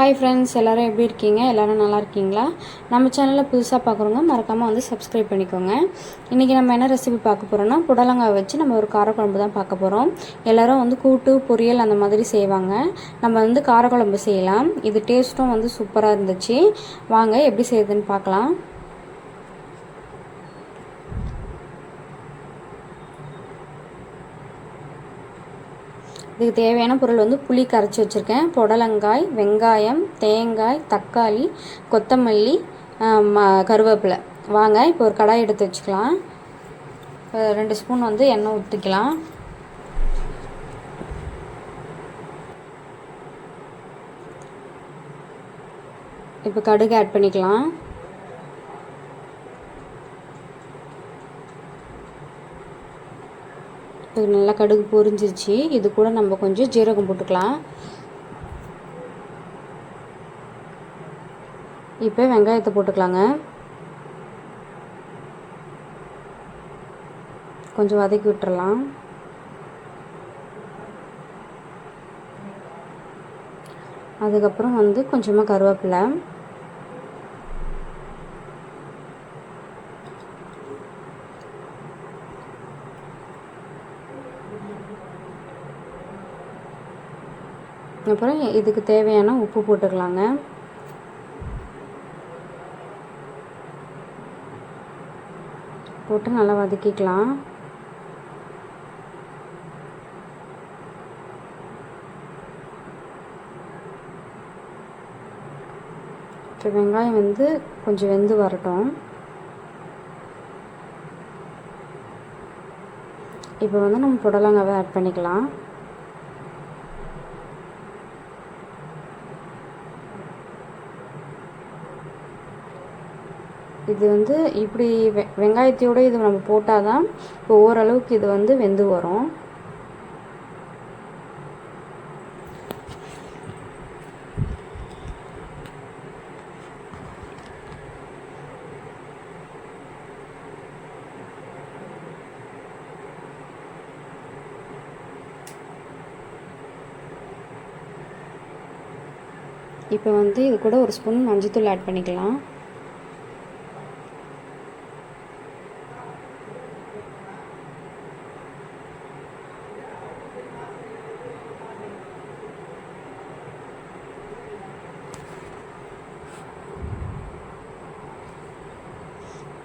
Hi friends எல்லோரும் எப்படி இருக்கீங்க? எல்லோரும் நல்லா இருக்கீங்களா? நம்ம சேனலில் புதுசாக பார்க்குறவங்க மறக்காமல் வந்து சப்ஸ்கிரைப் பண்ணிக்கோங்க. இன்றைக்கி நம்ம என்ன ரெசிபி பார்க்க போகிறோம்னா புடலங்காய் வச்சு நம்ம ஒரு காரக்குழம்பு தான் பார்க்க போகிறோம் எல்லோரும் வந்து கூட்டு பொரியல் அந்த மாதிரி செய்வாங்க. நம்ம வந்து காரக்குழம்பு செய்யலாம். இது டேஸ்ட்டும் வந்து சூப்பராக இருந்துச்சு. வாங்க எப்படி செய்யுதுன்னு பார்க்கலாம். இதுக்கு தேவையான பொருள் வந்து புளி கரைச்சி வச்சுருக்கேன். புடலங்காய் வெங்காயம் தேங்காய் தக்காளி கொத்தமல்லி ம கருவேப்பிலை. வாங்க இப்போ ஒரு கடாய் எடுத்து வச்சுக்கலாம். ரெண்டு ஸ்பூன் வந்து எண்ணெய் ஊற்றிக்கலாம் இப்போ கடுகு ஆட் பண்ணிக்கலாம். இது நல்லா கடுகு பொரிஞ்சிருச்சு. இது கூட நம்ம கொஞ்சம் ஜீரகம் போட்டுக்கலாம். இப்போ வெங்காயத்தை போட்டுக்கலாங்க. கொஞ்சம் வதக்கி விட்டுறலாம். அதுக்கப்புறம் வந்து கொஞ்சமாக கருவேப்பிலை. அப்புறம் இதுக்கு தேவையான உப்பு போட்டுக்கலாங்க. போட்டு நல்லா வதக்கிக்கலாம். இப்போ வெங்காயம் வந்து கொஞ்சம் வெந்து வரட்டும். இப்போ வந்து நம்ம புடலங்காவை ஆட் பண்ணிக்கலாம். இது வந்து இப்படி வெ வெங்காயத்தையோடு இது நம்ம போட்டால் தான் இப்போ ஓரளவுக்கு இது வந்து வெந்து வரும். இப்போ வந்து இது கூட ஒரு ஸ்பூன் மஞ்சத்தூள் ஆட் பண்ணிக்கலாம்.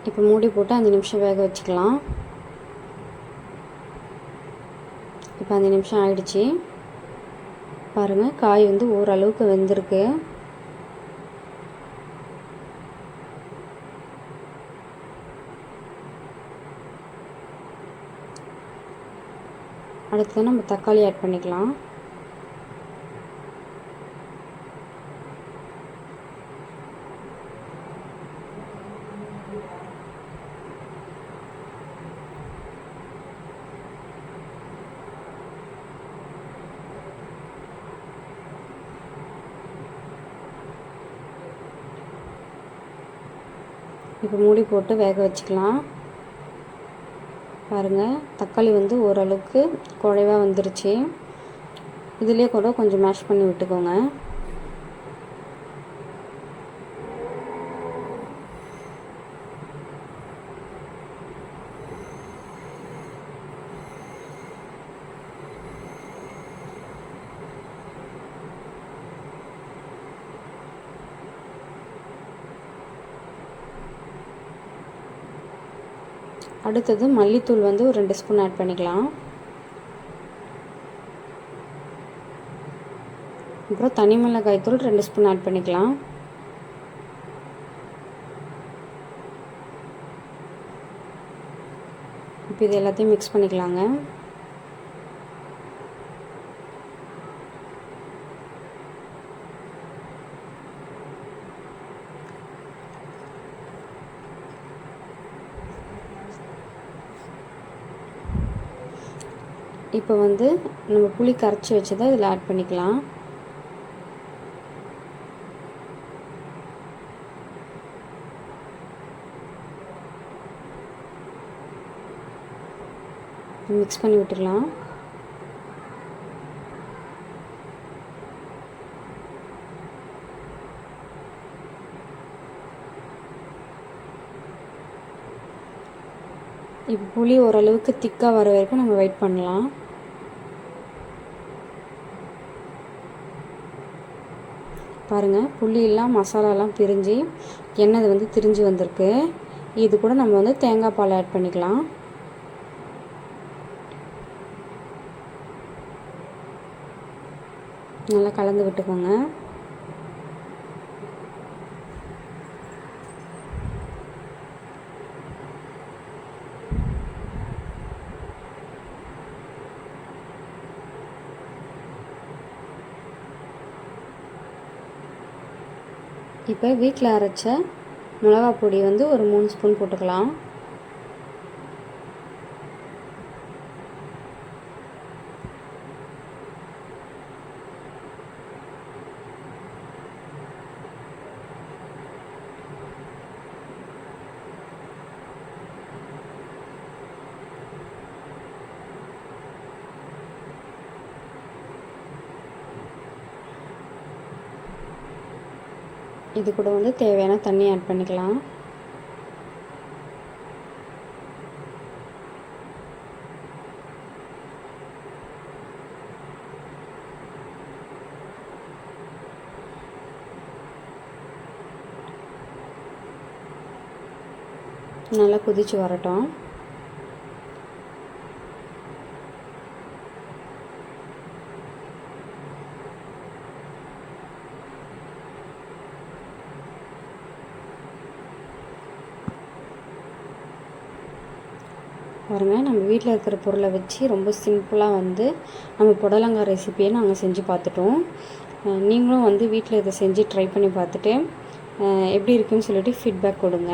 இப்போ மூடி போட்டு அஞ்சு நிமிஷம் வேக வச்சுக்கலாம். இப்போ அஞ்சு நிமிஷம் ஆயிடுச்சு. பாருங்கள் காய் வந்து ஓரளவுக்கு வெந்திருக்கு. அடுத்து நம்ம தக்காளி ஆட் பண்ணிக்கலாம். இப்போ மூடி போட்டு வேக வச்சுக்கலாம். பாருங்கள் தக்காளி வந்து ஓரளவுக்கு குழைவாக வந்துருச்சு. இதிலே கூட கொஞ்சம் மேஷ் பண்ணி விட்டுக்கோங்க. அடுத்தது மல்லித்தூள் வந்து ஒரு ரெண்டு ஸ்பூன் ஆட் பண்ணிக்கலாம். அப்புறம் தனி மிளகாய் தூள் ரெண்டு ஸ்பூன் ஆட் பண்ணிக்கலாம். இப்போ இது எல்லாத்தையும் மிக்ஸ் பண்ணிக்கலாங்க. இப்போ வந்து நம்ம புளி கரைச்சி வச்சதை இதில் ஆட் பண்ணிக்கலாம். மிக்ஸ் பண்ணி விட்டுடலாம். இப்போ புளி ஓரளவுக்கு திக்காக வர வரைக்கும் நம்ம வெயிட் பண்ணலாம். பாருங்கள் புளியெல்லாம் மசாலாலாம் பிரிஞ்சு எண்ணெய் வந்து திரிஞ்சு வந்திருக்கு. இது கூட நம்ம வந்து தேங்காய் பால் ஆட் பண்ணிக்கலாம். நல்லா கலந்து விட்டுக்கோங்க. இப்போ வீட்டில் அரைச்ச மிளகா பொடி வந்து ஒரு மூணு ஸ்பூன் போட்டுக்கலாம். இது கூட வந்து தேவையான தண்ணி ஆட் பண்ணிக்கலாம். நல்லா குதிச்சு வரட்டும். பாருங்கள் நம்ம வீட்டில் இருக்கிற பொருளை வச்சு ரொம்ப சிம்பிளாக வந்து நம்ம புடலங்காய் ரெசிப்பியை நாங்கள் செஞ்சு பார்த்துட்டோம் நீங்களும் வந்து வீட்டில் இதை செஞ்சு ட்ரை பண்ணி பார்த்துட்டு எப்படி இருக்குன்னு சொல்லிட்டு ஃபீட்பேக் கொடுங்க.